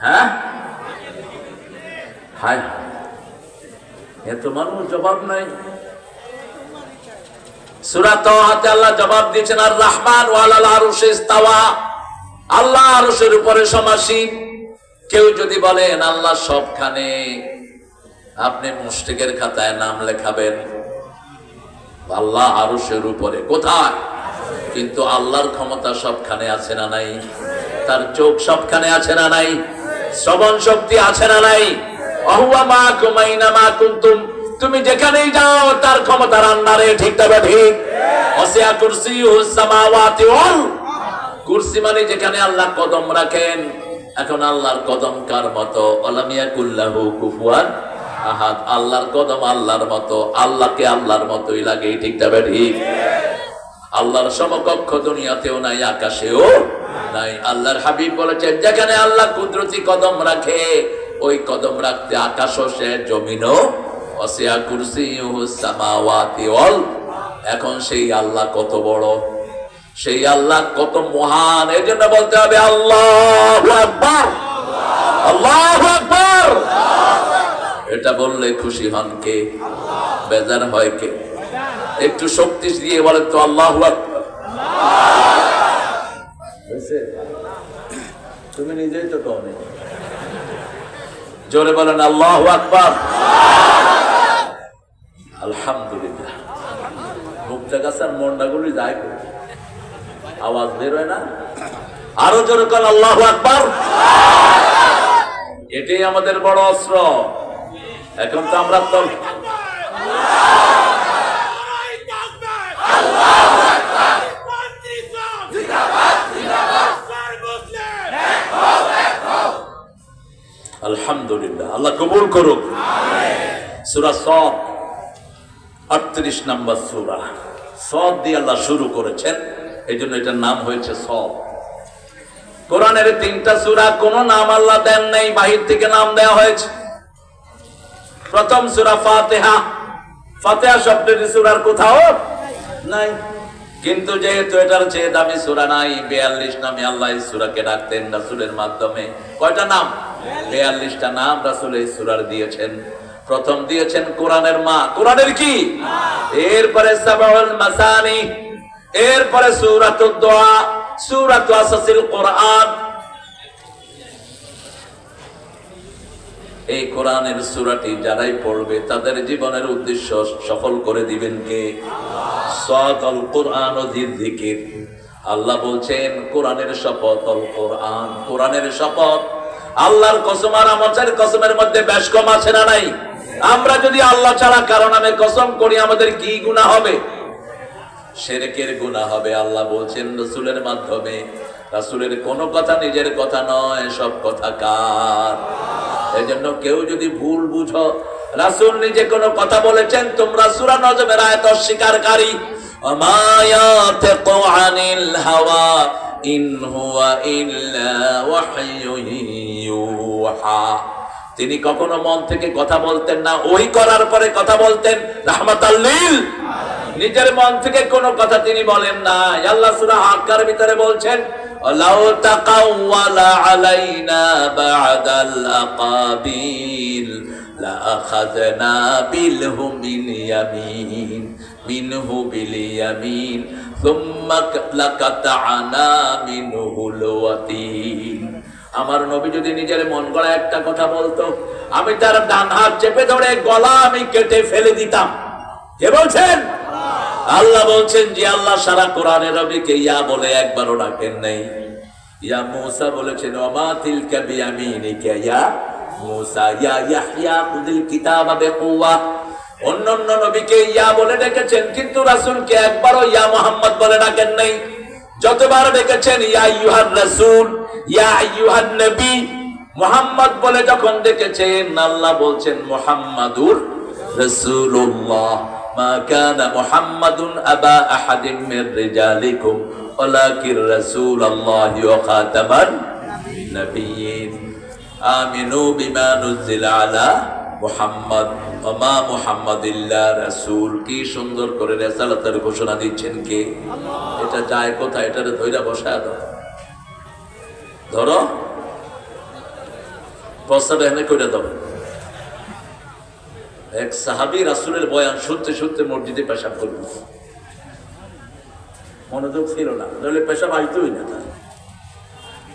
হ্যাঁ? হায়, এত মানুষ জবাব নাই। সুরাত হাতে আল্লাহ জবাব দিয়েছেন, আর রহমান ওয়ালাল আরশে ইস্তাওয়া। আল্লাহ আরশের উপরে সমাসীন কেউ যদি বলেন, আল্লাহ সবখানে। আপনি মুশরিকের খাতায় নাম লেখাবেন। আল্লাহ আরশের উপরে। কোথায়? কিন্তু আল্লাহর ক্ষমতা সবখানে আছে না নাই? তার চোখ সবখানে আছে না নাই? শ্রবণ শক্তি আছে না নাই? তুমি যেখানেই যাও, তার ক্ষমতা রান্নারে ঠিক তবে ঠিক। অসিয়া কুরসি সামাওয়াতি ওয়াল। কুরসি মানে যেখানে আল্লাহ কদম রাখেন। এখন আল্লাহর কদম কার মতো? অলামিয়া কুল্লাহু কুফুয়ান আহাদ। আল্লাহর কদম আল্লাহর মতো। আল্লাহকে আল্লাহর মতোই লাগে, ঠিক তবে ঠিক। আল্লাহর সমকক্ষ দুনিয়াতেও নাই, আকাশেও নাই। আল্লাহর হাবিব বলেছেন, যেখানে আল্লাহ কুদরতি কদম রাখে, ওই কদম রাখতে আকাশও সে জমিনও অসিয়া কুরসি অল এখন সেই আল্লাহ কত বড়, সেই আল্লাহ কত মহান এই জন্য বলতে হবে আল্লাহ আল্লাহ এটা বললে খুশি হন কে? বেজার হয় কে? একটু শক্তি দিয়ে বলেন তো, আল্লাহ তুমি নিজেই তো কমে জোরে বলেন, আল্লাহ আকবার। আলহামদুলিল্লাহ। মুখটা গাছার মন্ডাগুলি যায় কই? আওয়াজ বেরোয় না? আরও জোরে কল আল্লাহ আকবার। এটাই আমাদের বড় অস্ত্র। এখন তো আমরা তো আলহামদুলিল্লাহ। আল্লাহ কবুল করুক। সুরা সদ, আটত্রিশ নাম্বার সুরা। সদ দিয়ে আল্লাহ শুরু করেছেন। এই জন্য এটার নাম হয়েছে সদ। কোরআনের তিনটা সুরা কোন নাম আল্লাহ দেন নাই, বাহির থেকে নাম দেওয়া হয়েছে। প্রথম সুরা ফাতেহা। ফাতেহা শব্দটি সুরার কোথাও নাই। কিন্তু যেহেতু এটার চেয়ে দামি সুরা নাই, বিয়াল্লিশ নামে আল্লাহ সুরাকে ডাকতেন রাসুলের মাধ্যমে। কয়টা নাম? বিয়াল্লিশটা নাম রাসুল এই সুরার দিয়েছেন। প্রথম দিয়েছেন কোরআনের মা। কোরআনের কি? এরপরে সাবাউল মাসানি, এরপরে সূরাতুদ দোয়া, সূরাতু আসাসিল কোরআন। এই কোরআনের সুরাটি যারাই পড়বে, তাদের জীবনের উদ্দেশ্য সফল করে দিবেন কে? সকল কোরআন জিকির। আল্লাহ বলছেন, কোরআনের শপথ অল কোরআন, কোরআনের শপথ আল্লাহর কসম আর আমাদের কসমের মধ্যে বেশ কম আছে না নাই? আমরা যদি আল্লাহ ছাড়া কারণ আমি কসম করি, আমাদের কি গুণা হবে? সেরেকের গুণা হবে, আল্লাহ বলছেন রসুলের মাধ্যমে। রাসুলের কোনো কথা নিজের কথা নয়, সব কথা কার? এই জন্য কেউ যদি ভুল বুঝো, রাসুল নিজে কোনো কথা বলেছেন, তোমরা সুরা নজমের আয়ত অস্বীকারী আনিল হাওয়া ইন হুয়া ইল্লা ওয়াহয়ুন ইউহা। তিনি কখনো মন থেকে কথা বলতেন না, ওই করার পরে কথা বলতেন রাহমাতাল্লিল নিজের মন থেকে কোনো কথা তিনি বলেন না। আল্লাহ, সূরা হাক্কার ভিতরে বলছেন লাউ আলাইনা বা'দাল আকাবিল, লা আখাযনা বিলহু মিন ইয়ামিন। বিল ইয়ামিন সুম্মা লাকাতা'না মিনহুল ওয়াতিন আমার নবী যদি নিজের মন গড়া একটা কথা বলতো, আমি তার ডান হাত চেপে ধরে গলা আমি কেটে ফেলে দিতাম। কে বলছেন? আল্লাহ বলছেন যে আল্লাহ, সারা কোরআনের রবিকে ইয়া বলে একবারও ডাকেন নাই। ইয়া মুসা বলেছেন, ওমা তিলকা বিয়ামিনিকা ইয়া মুসা। ইয়া ইয়াহইয়া খুদিল কিতাবা বিকুওয়া। অন্য অন্য নবীকে ইয়া বলে ডেকেছেন, কিন্তু রাসূলকে একবারও ইয়া মোহাম্মদ বলে ডাকেন নাই। যতবার ডেকেছেন, ইয়া ইউহার রাসূল, ইয়া ইউহান নবী, মোহাম্মদ বলে যখন ডেকেছেন, আল্লাহ বলছেন, মুহাম্মাদুর রাসূলুল্লাহ, মা কানা মুহাম্মাদুন আবা আহাদিন মির রিজালিকুম ওয়ালাকিন রাসূলুল্লাহ ওয়া খাতামান নাবিয়িন আমিনু বিমা নুজিলা আলা মুহাম্মদ ওমা মুহাম্মাদিল্লাহ রাসূল কি সুন্দর করে রেসালাতের ঘোষণা দিচ্ছেন কে? এটা যায় কোথায়? এটারে ধইরা বসায় দাও। ধরো। প্রস্তাব এখানে করে দাও। এক সাহাবি রাসুলের বয়ান শুনতে শুনতে মসজিদে পেশাব করবে মনোযোগ ছিল না। নইলে পেশাব আইতই না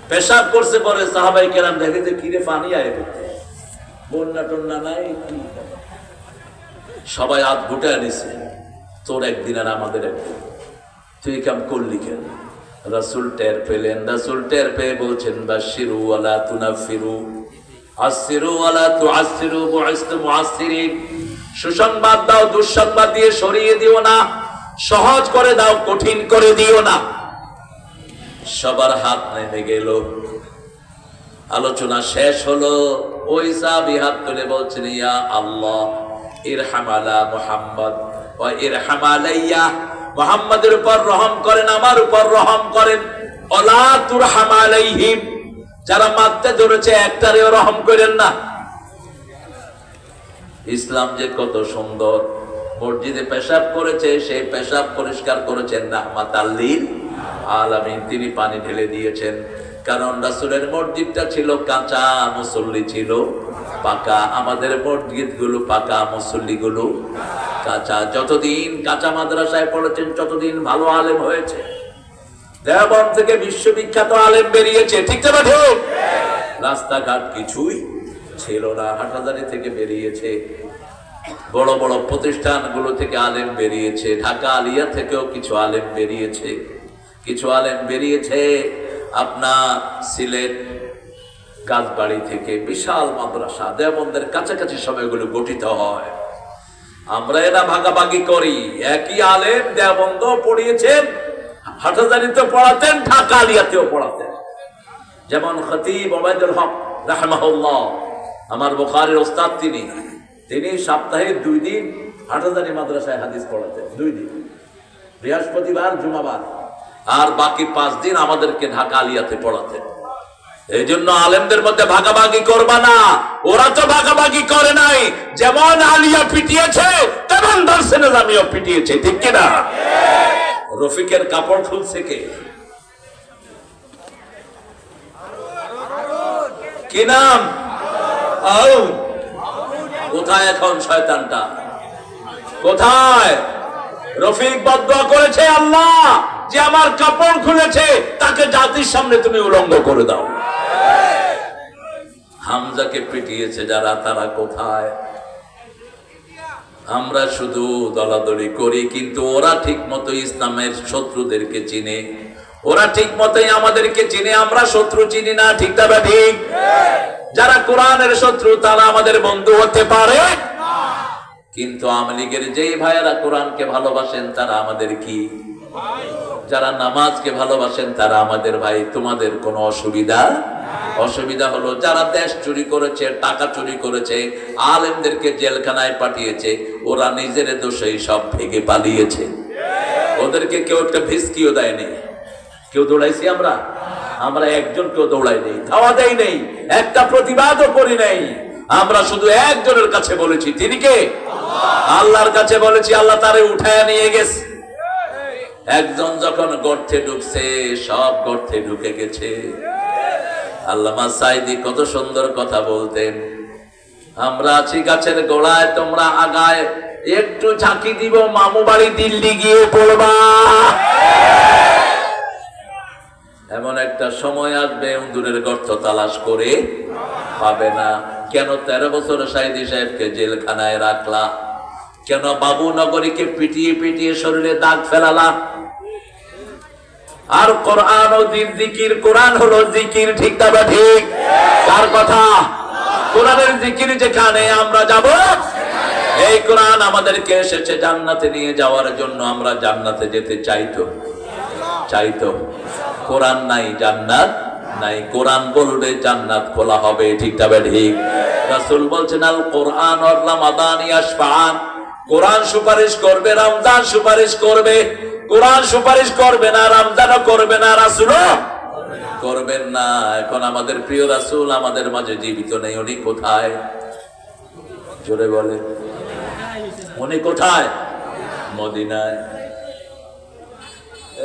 পেশাব করছে পরে সাহাবাই কেরাম দেখে যে কিরে পানি আয় করতে। বন্যা টন্যা নাই সবাই হাত গুটায় আনিছে তোর একদিন আর আমাদের একদিন। তুই কাম করলি কেন? রাসুল টের পেলেন, রাসুল টের পেয়ে বলছেন বাশিরু ওয়ালা তুনাফিরু। আসিরু ওয়ালা তুআসিরু বুইসতু মুআসসিরিন। সুসংবাদ দাও, দুঃসংবাদ দিয়ে সরিয়ে দিও না। সহজ করে দাও, কঠিন করে দিও না। সবার হাত নেমে গেল। আলোচনা শেষ হলো। ওই সাহাবী হাত তুলে বলছেন, ইয়া আল্লাহ, ইরহাম আলা মুহাম্মদ, ওয়া ইরহাম আলাইয়া, মুহাম্মাদের উপর রহম করেন, আমার উপর রহম করেন ওলা তুরহাম আলাইহিম। যারা মারতে ধরেছে, একটারেও রহম করেন না। ইসলাম যে কত সুন্দর। মসজিদে পেশাব করেছে সেই পেশাব পরিষ্কার করেছেন রাহমাত আল্লিল আলামিন। তিনি পানি ঢেলে দিয়েছেন। কারণ রাসূলের মসজিদটা ছিল কাঁচা মুসল্লি ছিল, পাকা। আমাদের মসজিদগুলো পাকা মুসল্লি গুলো কাঁচা। যতদিন কাঁচা মাদ্রাসায় পড়েছেন, ততদিন ভালো আলেম হয়েছে। দেওবন্দ থেকে বিশ্ববিখ্যাত আলেম বেরিয়েছে, ঠিক ঠিক রাস্তাঘাট কিছুই ছিল না। হাটাদারি থেকে বেরিয়েছে, বড় বড় প্রতিষ্ঠানগুলো থেকে আলেম বেরিয়েছে, ঢাকা আলিয়া থেকেও কিছু আলেম বেরিয়েছে। কিছু আলেম বেরিয়েছে আপনার সিলেট গাছবাড়ি থেকে বিশাল মাদ্রাসা দেবন্দের কাছাকাছি সময়গুলো গঠিত হয়। আমরা এরা ভাগাভাগি করি। একই আলেম দেবন্দ পড়িয়েছেন হাটাজারিতে পড়াতেন ঢাকা আলিয়াতেও পড়াতেন। যেমন খতিব ওবায়দুল হক, রাহমাহুল্লাহ, আমার বুখারীর ওস্তাদ তিনি। তিনি সপ্তাহে দুই দিন হাটাজারি মাদ্রাসায় হাদিস পড়াতেন, দুই দিন। বৃহস্পতিবার, জুমাবার। আর বাকি পাঁচ দিন আমাদেরকে ঢাকা আলিয়াতে পড়াতেন এই জন্য আলেমদের মধ্যে ভাগাভাগি করবা না। ওরা তো ভাগাভাগি করে নাই। যেমন আলিয়া পিটিয়েছে, তেমন দর্শনে জামিও পিটিয়েছে, ঠিক কিনা? রফিকের কাপড় খুলছে কে? কি নাম? কোথায় এখন শয়তানটা? কোথায়? রফিক বদয়া করেছে আল্লাহ। যে আমার কাপড় খুলেছে, তাকে জাতির সামনে তুমি উলঙ্গ করে দাও। হামজাকে পিটিয়েছে যারা, তারা কোথায়? আমরা শুধু দলাদলি করি, কিন্তু ওরা ঠিক মতো ইসলামের শত্রুদেরকে চিনে। ওরা ঠিক মতোই আমাদেরকে চিনে, আমরা শত্রু চিনি না, ঠিক তবে ঠিক? যারা কোরআনের শত্রু, তারা আমাদের বন্ধু হতে পারে? কিন্তু আমলিগের যেই ভাইয়েরা কোরআনকে ভালোবাসেন, তারা আমাদের কি? যারা নামাজকে ভালোবাসেন, তারা আমাদের ভাই, তোমাদের কোনো অসুবিধা? অসুবিধা হলো যারা দেশ চুরি করেছে, টাকা চুরি করেছে, আলেমদেরকে জেলখানায় পাঠিয়েছে, ওরা নিজের দোষেই সব ভেঙে পালিয়েছে। ওদেরকে কেউ একটা ভিস্কিও দেয়নি। কেউ দৌড়াইছি আমরা? আমরা একজন কেউ দৌড়াই নেই, ধাওয়া দেই নেই, একটা প্রতিবাদও করি নাই। আমরা শুধু একজনের কাছে বলেছি, তিনি কে? আল্লাহর কাছে বলেছি, আল্লাহ তারে উঠায় নিয়ে গেছে। একজন যখন গর্তে ঢুকছে, সব গর্তে ঢুকে গেছে। আল্লামা সাইদি কত সুন্দর কথা বলতেন। আমরা আছি গাছের গোড়ায়, তোমরা আগায়, একটু ঝাঁকি দিব, মামু বাড়ি দিল্লি গিয়ে পড়বা। এমন একটা সময় আসবে উন্দুরের গর্ত তালাশ করে পাবে না। কেন তেরো বছর সাইদি সাহেবকে জেলখানায় রাখলা? কেন বাবু নগরীকে পিটিয়ে পিটিয়ে শরীরে দাগ ফেলালা? আর কোরআন ও জিকির, কোরআন হলো জিকির, ঠিক তবে ঠিক? কার কথা? কোরআনের জিকির যেখানে আমরা যাব, এই কোরআন আমাদেরকে এসেছে জান্নাতে নিয়ে যাওয়ার জন্য, আমরা জান্নাতে যেতে চাইতো চাইতো কোরআন নাই, জান্নাত নাই। কোরআন বলবে জান্নাত খোলা হবে, ঠিক তবে ঠিক? রাসূল বলছেন, আল কোরআন রামাদানি আসফান কোরআন সুপারিশ করবে, রমজান সুপারিশ করবে। কোরআন সুপারিশ করবে না, রমজানও করবে না, রাসূলও করবেন না। এখন আমাদের প্রিয় রাসূল আমাদের মাঝে জীবিত নেই, উনি কোথায়? জোরে বলে উনি কোথায়? মদিনায়।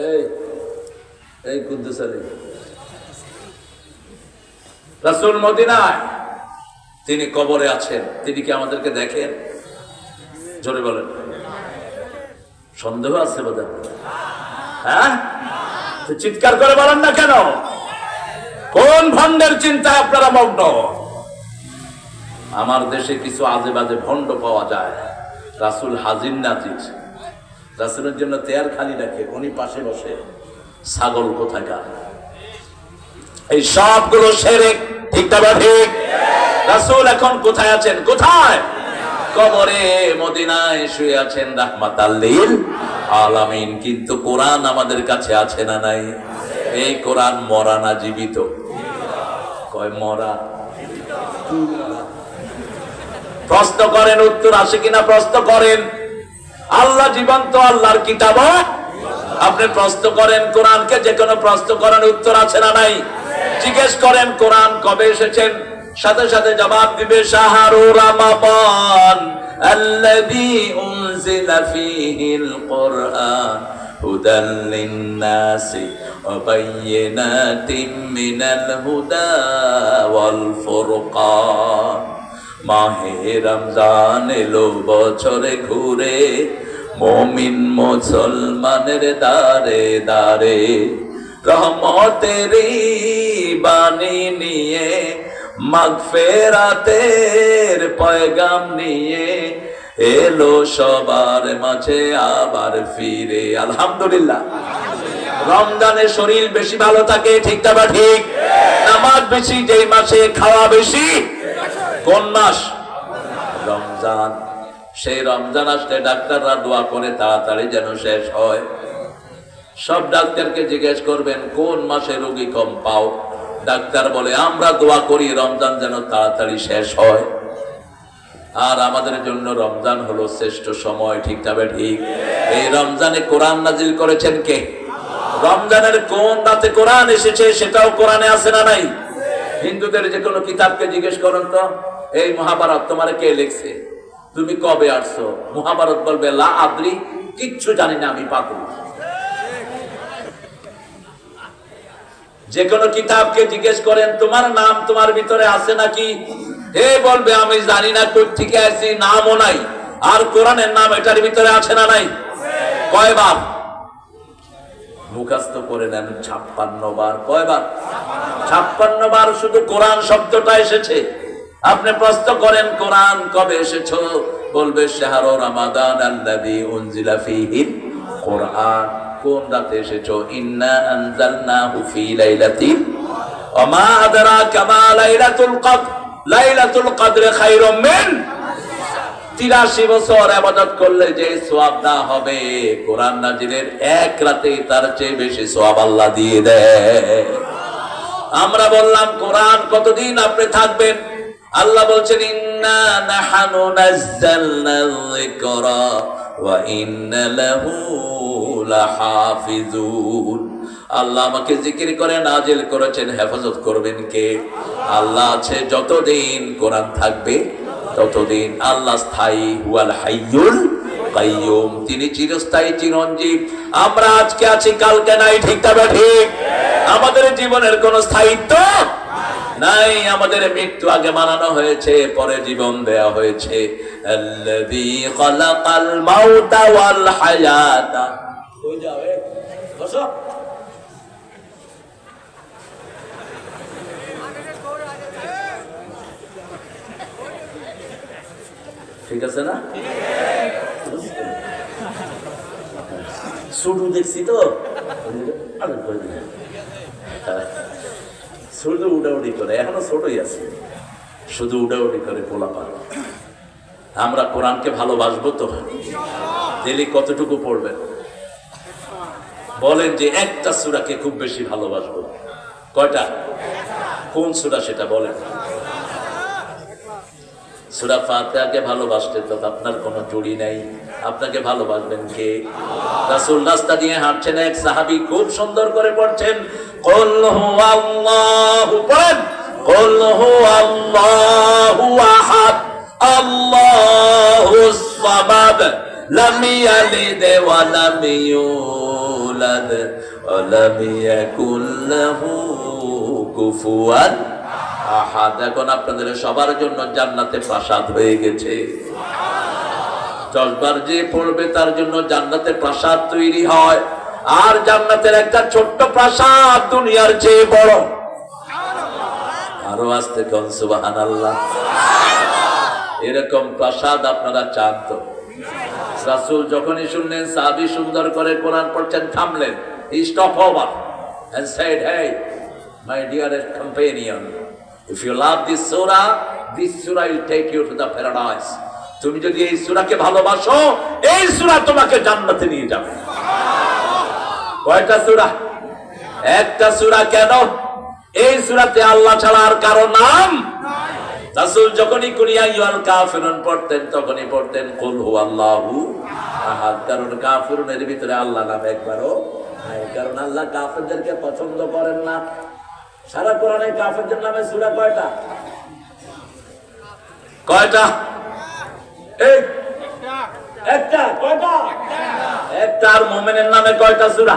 এই এই কুদ্দুস আলী। রাসূল মদিনায়। তিনি কবরে আছেন, তিনি কি আমাদেরকে দেখেন? জোরে বলেন। সন্দেহ আছে হ্যাঁ। চিৎকার করে বলেন না কেন? কোন ভণ্ডের চিন্তা আপনারা মগ্ন? আমার দেশে কিছু আজে বাজে ভণ্ড পাওয়া যায়। রাসুল হাজির নাজির। রাসুলের জন্য তেয়ার খালি রাখে, উনি পাশে বসে। ছাগল কোথাকার? এই সবগুলো সেরে ঠিক না বা ঠিক? রাসুল এখন কোথায় আছেন? কোথায়? কবরে মদিনায় শুয়ে আছেন রাহমাত আল্লিল আলামিন, কিন্তু কোরআন আমাদের কাছে আছে না নাই? এই কোরআন মরা না জীবিত? কয় মরা? প্রশ্ন করেন, উত্তর আসে কিনা? প্রশ্ন করেন। আল্লাহ জীবন্ত, আল্লাহর কিতাব। আপনি প্রশ্ন করেন, কোরআনকে যে কোনো প্রশ্ন করেন, উত্তর আছে না নাই? জিজ্ঞেস করেন, কোরআন কবে এসেছেন? সাথে সাথে জবাব দিবে শাহরু রামাবান الذي أنزل فيه القرآن هدى للناس وبينات من الهدى والفرقان মাহে রমজান এলো বছরে ঘুরে মমিন মুসলমানের দারে দারে রহমতের বাণী নিয়ে মাগফেরাতের পয়গাম নিয়ে এলো সবার মাঝে আবার ফিরে। আলহামদুলিল্লাহ। রমজানে শরীর বেশি ভালো থাকে, ঠিক না ঠিক? নামাজ বেশি, যেই মাসে খাওয়া বেশি, কোন মাস? রমজান। সেই রমজান আসলে ডাক্তাররা দোয়া করে তাড়াতাড়ি যেন শেষ হয়। সব ডাক্তারকে জিজ্ঞেস করবেন, কোন মাসে রোগী কম পাও? ডাক্তার বলে, আমরা দোয়া করি রমজান যেন তাড়াতাড়ি শেষ হয়। আর আমাদের জন্য রমজান হলো শ্রেষ্ঠ সময়, ঠিক তবে ঠিক? এই রমজানে কোরআন নাজিল করেছেন কে? রমজানের কোন রাতে কোরআন এসেছে সেটাও কোরআনে আছে না নাই? হিন্দুদের যে কোনো কিতাবকে জিজ্ঞেস করুন তো, এই মহাভারত, তোমার কে লিখছে? তুমি কবে আসছো? মহাভারত বলবে, লা আদ্রি, কিচ্ছু জানি না, আমি পাগল। যে কোনো কিতাবকে জিজ্ঞেস করেন, তোমার নাম তোমার ভিতরে আছে নাকি? হে বলবে, আমি জানি না, কোথ থেকে আছি নামও নাই। আর কোরআনের নাম এটার ভিতরে আছে না নাই? কয়বার? মুখাস্ত করে নেন, ছাপ্পান্ন বার। কয়বার? ছাপ্পান্ন বার শুধু কোরআন শব্দটা এসেছে। আপনি প্রশ্ন করেন, কোরআন কবে এসেছ? বলবে, শাহর রামাদান ফীহিল কোরআন, কোন রাতে এসেছ? ইন্না আনজালনাহু ফী লাইলাতিন ওয়া মা আদরাকা মা লাইলাতুল কদর। লাইলাতুল কদর খায়রুম মিন তিরাশি বছর আবাদত করলে যে সোয়াব না হবে, কোরআন নাজিরের এক রাতে তার চেয়ে বেশি সোয়াব আল্লাহ দিয়ে দেয়। আমরা বললাম, কোরআন কতদিন আপনি থাকবেন? আল্লাহ বলছেন, ইন্না নাহানু নাজ্জালনা যিকরা। ইন্না লাহু লাহাফিজুন আল্লাহ আমাকে জিকির করে, নাজিল করেছেন, হেফাজত করবেন কে? আল্লাহ আছে, যতদিন কোরআন থাকবে, ততদিন আল্লাহ স্থায়ী, হুয়াল হাইয়ুল কাইয়ুম। তিনি চিরস্থায়ী, চিরঞ্জীব। আমরা আজকে আছি, কালকে নাই, ঠিক তবে ঠিক? আমাদের জীবনের কোন স্থায়িত্ব নাই, আমাদের মৃত্যু আগে মানানো হয়েছে, পরে জীবন দেয়া হয়েছে। হায়াতা কই যাবে বসো। ঠিক আছে না? শুধু দেখছি তো। শুধু উডাউডি করে এখনও ছোটই আছে। শুধু উডাউডি করে পোলাপা আমরা কোরআনকে ভালোবাসবো তো? ডেলি কতটুকু পড়বেন? বলেন যে একটা সুরাকে খুব বেশি ভালোবাসবো। কয়টা? কোন সুরা সেটা বলেন। সুরা ফাতিহাকে ভালোবাসতে তো আপনার কোনো জুড়ি নাই। আপনাকে ভালোবাসবেন কে? রাসূল রাস্তা দিয়ে হাঁটছেন, এক সাহাবী খুব সুন্দর করে পড়ছেন, কুল হুয়াল্লাহু পড়েন, কুল হুয়াল্লাহু আহাদ। এখন আপনাদের সবার জন্য জান্নাতে প্রাসাদ হয়ে গেছে। দশবার যে পড়বে তার জন্য জান্নাতে প্রাসাদ তৈরি হয়। আর জান্নাতের একটা ছোট্ট প্রাসাদ দুনিয়ার চেয়ে বড়। আরও আসতে কন সুবাহান আল্লাহ এরকম প্রাসাদ আপনারা চান তো? রাসূল যখনই শুনলেন, সাহাবী সুন্দর করে কোরআন পড়ছেন, থামলেন। Stop over and said, hey, my dearest companion তুমি যদি এই সূরাকে ভালোবাসো, এই সূরা তোমাকে জান্নাতে নিয়ে যাবে। কয়টা সূরা একটা সূরা কেন? এই সূরাতে আল্লাহ ছাড়া আর কারও নাম রাসূল যখনই কুনিয়া ইয়াল কাফিরুন পড়তেন, তখনই পড়তেন, কুল হুয়াল্লাহু আহাদ। কারণ কাফিরুনের ভিতরে আল্লাহ নাম একবারও নাই, কারণ আল্লাহ কাফিরদেরকে পছন্দ করেন না। সারা কোরআনে কাফিরদের নামে সূরা কয়টা? কয়টা? এই, একটা, কয়টা? একটা, আর মুমিনের নামে কয়টা সূরা?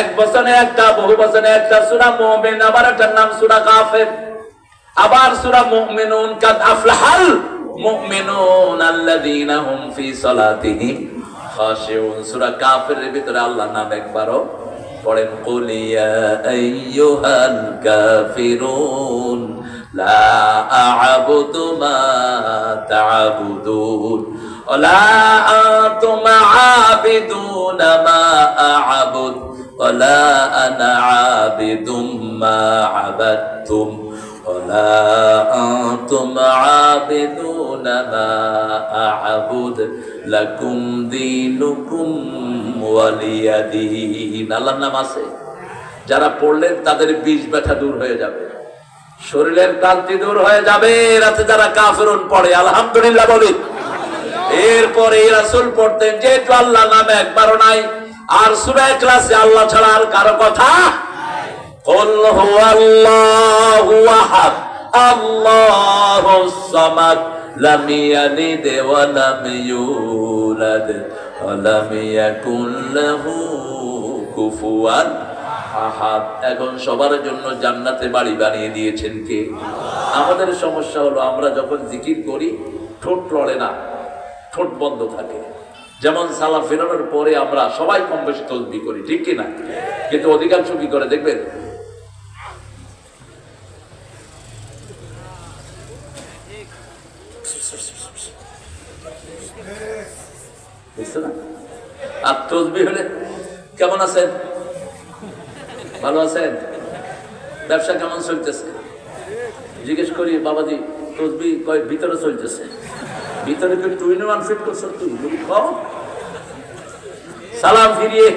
এক বছরে একটা, বহু বছরে একটা সূরা, মুমিন আবার একটার নাম সূরা কাফির। আবার সূরা মুমিনুন কাদ আফলাহাল মুমিনুন আল্লাযীনা হুম ফি সালাতিহিম খাশিউন সূরা কাফিরের ভিতরে আল্লাহর নাম একবারও পড়েন কুল ইয়া আইয়ুহাল কাফিরুন লা আ'বুদু মা তা'বুদুন ولا أنتم عابدون ما أعبد ولا أنا عابد ما عبدتم ولا أنتم عابدون ما أعبد لكم دينكم ولي دين আল্লাহর নাম আছে যারা পড়লেন তাদের বিষ ব্যথা দূর হয়ে যাবে শরীরের ক্লান্তি দূর হয়ে যাবে রাতে যারা কাফেরুন পড়ে আলহামদুলিল্লাহ বলি এরপরে রাসূল পড়তেন যেহেতু আল্লাহ নামে একবারও নাই আর সূরা ক্লাসে আল্লাহ ছাড়া আর কারো কথা قل هو الله احد الله الصمد لم يلد ولم يولد ولم يكن له كفوا আহাদ এখন সবার জন্য জান্নাতে বাড়ি বানিয়ে দিয়েছেন কে আমাদের সমস্যা হলো আমরা যখন জিকির করি ঠোঁট লড়ে না ঠোঁট বন্ধ থাকে যেমন সালা ফেরানোর পরে আমরা সবাই কম বেশি তসবি করি ঠিক কি না কিন্তু অধিকাংশ কি করে দেখবেন বুঝছ না? আর তসবি হলে কেমন আছেন? ভালো আছেন? ব্যবসা কেমন চলতেছে? জিজ্ঞেস করি, বাবাজি তসবি কয়, ভিতরে চলতেছে? ভিতরে কি টু ইন ওয়ান ফিট করছ তুই? সালাম ফিরিয়ে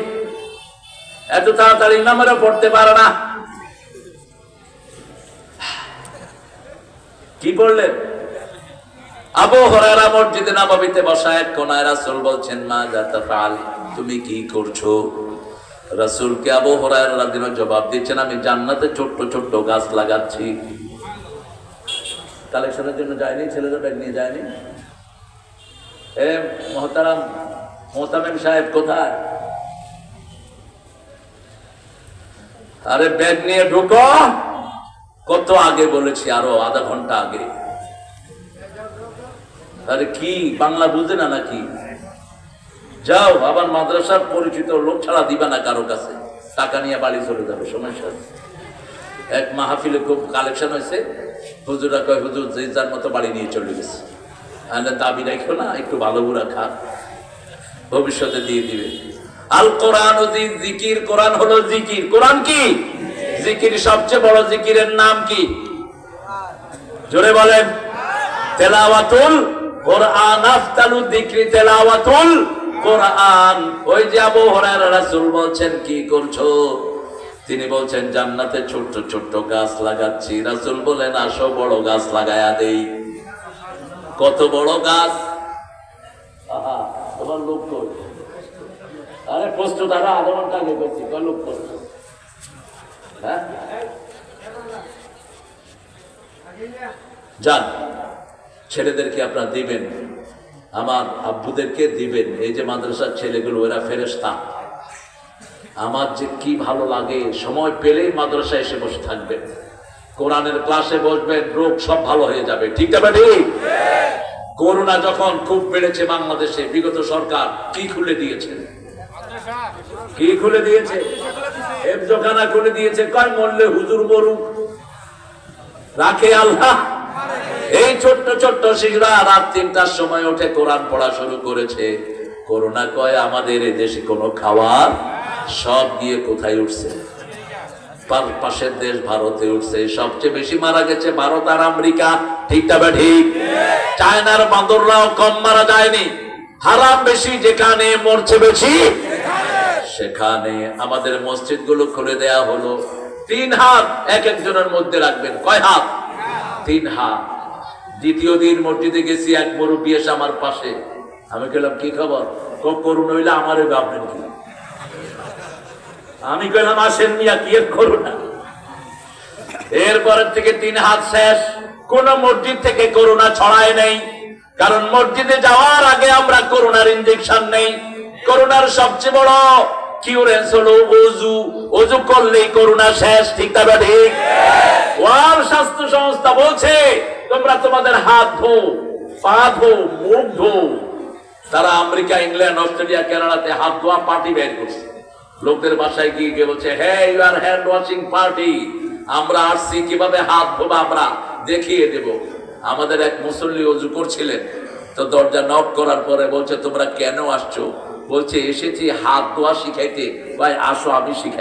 এত তাড়াতাড়ি নামেরও পড়তে পারে না। কি পড়লেন? আবু হরারা মসজিদে নববীতে বসা এক কোনায় রাসূল বলছেন, মা ফাল তুমি কি করছ? রাসূলকে আবু রাদিয়াল্লাহু জবাব দিচ্ছেন, আমি জান্নাতে ছোট্ট ছোট্ট গাছ লাগাচ্ছি। কালেকশনের জন্য যায়নি ছেলেদের ব্যাগ নিয়ে যায়নি? এ মহতারাম মোহতামিম সাহেব কোথায়? আরে ব্যাগ নিয়ে ঢুকো। কত আগে বলেছি, আরও আধা ঘণ্টা আগে। আরে কি, বাংলা বুঝে না নাকি? যাও, আবার মাদ্রাসার পরিচিত লোক ছাড়া দিবা না কারও কাছে। টাকা নিয়ে বাড়ি চলে যাবে, সমস্যা এক মাহফিলে খুব কালেকশন হয়েছে। হুজুরা কয়, হুজুর, যে যার মতো বাড়ি নিয়ে চলে গেছে। তাহলে দাবি রাখো না, একটু ভালো বুড়া খা। ভবিষ্যতে দিয়ে দিবে। আল কোরআন জিকির, কোরআন হলো জিকির। কোরআন কি? জিকির সবচেয়ে বড় জিকিরের নাম কি? জোরে বলেন। তেলাওয়াতুল কোরআন আফতালু যিকরি তেলাওয়াতুল কোরআন। ওই যে আবু হুরায়রা রাসূল বলছেন, কি করছ? তিনি বলছেন, জান্নাতে ছোট্ট ছোট্ট গাছ লাগাচ্ছি। রাসূল বলেন, আসো বড় গাছ লাগায়া দেই। কত বড় গাছ? আহা, তোমার লোক আরে, প্রশ্ন তারা আধা ঘণ্টা আগে করছি লোক হ্যাঁ? যান। ছেলেদেরকে আপনারা দিবেন। আমার আব্বুদেরকে দিবেন। এই যে মাদ্রাসার ছেলেগুলো এরা ফেরেস্তা আমার যে কি ভালো লাগে, সময় পেলেই মাদ্রাসায় এসে বসে থাকবেন। কোরআনের ক্লাসে বসবেন, রোগ সব ভালো হয়ে যাবে। ঠিক ঠিক করোনা যখন খুব বেড়েছে বাংলাদেশে, বিগত সরকার কি খুলে দিয়েছে? কি খুলে দিয়েছে? হেফজখানা খুলে দিয়েছে। কয়, মরলে হুজুর মরুক। রাখে আল্লাহ। এই ছোট্ট ছোট্ট শিশুরা রাত তিনটার সময় উঠে কোরআন পড়া শুরু করেছে। করোনা কয়, আমাদের দেশে কোনো খাবার সব গিয়ে কোথায় উঠছে? পাশের দেশ ভারতে উঠছে। সবচেয়ে বেশি মারা গেছে ভারত আর আমেরিকা। ঠিক তবে ঠিক? চায়নার বান্দররাও কম মারা যায়নি। হারাম বেশি যেখানে মরছে বেশি, সেখানে। আমাদের মসজিদগুলো খুলে দেয়া হলো। তিন হাত এক একজনের মধ্যে রাখবেন। কয় হাত? তিন হাত। দ্বিতীয় দিন মসজিদে গেছি, এক মুরব্বী এসে আমার পাশে। আমি গেলাম কি খবর? ক- করুন হইলে আমারও ভাবলেন কি? আমি গেলাম আসেন মিয়া, কি করুন এরপরের থেকে তিন হাত শেষ। কোন মসজিদ থেকে করোনা ছড়ায় নেই। কারণ মসজিদে যাওয়ার আগে আমরা করোনার ইঞ্জেকশন নেই। করোনার সবচেয়ে বড় কিউরেন্স হলো অজু। অজু করলেই করোনা শেষ, ঠিক তবে ঠিক? ওয়ার্ল্ড স্বাস্থ্য সংস্থা বলছে তোমরা তোমাদের হাত ধো, পা ধো, মুখ ধো। তারা আমেরিকা, ইংল্যান্ড, অস্ট্রেলিয়া, কেনাডাতে হাত ধোয়া পার্টি বের করছে। লোকদের বাসায় গিয়ে গিয়ে বলছে হ্যাঁ you are hand washing party আমরা আসছি, কীভাবে হাত ধোবা আমরা? দেখিয়ে দেব। আমাদের এক মুসল্লি অজু করছিলেন। তো দরজা নক করার পরে বলছে, তোমরা কেন আসছো? বলছে, এসেছি হাত ধোয়া শিখাইতে। ভাই, আসো, আমি শিখাই